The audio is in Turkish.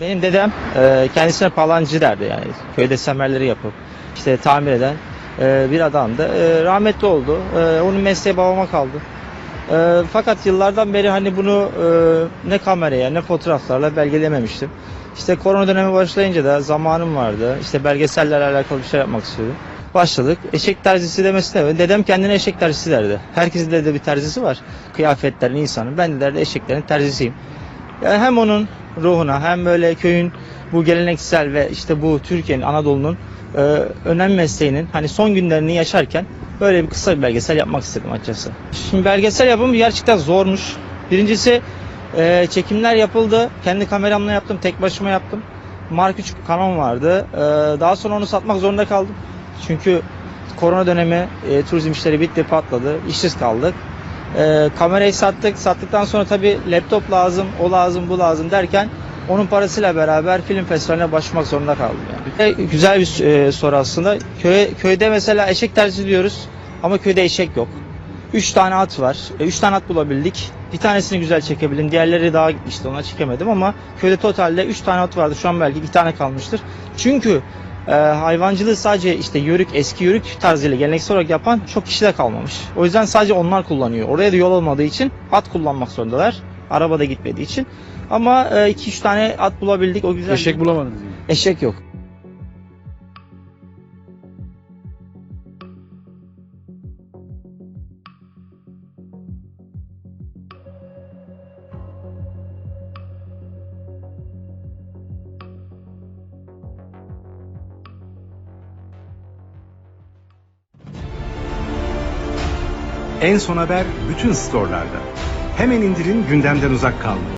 Benim dedem e, kendisine palancı derdi yani köyde semerleri yapıp işte tamir eden e, bir adamdı. E, rahmetli oldu. E, onun mesleği babama kaldı. E, fakat yıllardan beri hani bunu e, ne kameraya ne fotoğraflarla belgelememiştim. İşte korona dönemi başlayınca da zamanım vardı. İşte belgesellerle alakalı bir şey yapmak istiyordum. Başladık. Eşek terzisi demesi de dedem kendine eşek terzisi derdi. Herkesin de bir terzisi var. Kıyafetlerin insanın. Ben de derdi eşeklerin terzisiyim. Yani hem onun ruhuna hem böyle köyün bu geleneksel ve işte bu Türkiye'nin Anadolu'nun e, önem mesleğinin hani son günlerini yaşarken böyle bir kısa bir belgesel yapmak istedim açıkçası. Şimdi belgesel yapımı gerçekten zormuş. Birincisi e, çekimler yapıldı. Kendi kameramla yaptım. Tek başıma yaptım. Mark 3 Canon vardı. E, daha sonra onu satmak zorunda kaldım. Çünkü korona dönemi e, turizm işleri bitti patladı. İşsiz kaldık. E, kamerayı sattık. Sattıktan sonra tabii laptop lazım, o lazım, bu lazım derken onun parasıyla beraber film festivaline başvurmak zorunda kaldım yani. E, güzel bir e, soru aslında. Köye, köyde mesela eşek tercih diyoruz ama köyde eşek yok. Üç tane at var. E, üç tane at bulabildik. Bir tanesini güzel çekebildim. Diğerleri daha gitmişti. Ona çekemedim ama köyde totalde üç tane at vardı. Şu an belki bir tane kalmıştır. Çünkü e, hayvancılığı sadece işte yörük, eski yörük tarzıyla geleneksel olarak yapan çok kişi de kalmamış. O yüzden sadece onlar kullanıyor. Oraya da yol olmadığı için at kullanmak zorundalar. Araba da gitmediği için. Ama 2-3 tane at bulabildik. O güzel. Eşek bulamadınız yani. Eşek yok. En son haber bütün storelarda. Hemen indirin gündemden uzak kalmayın.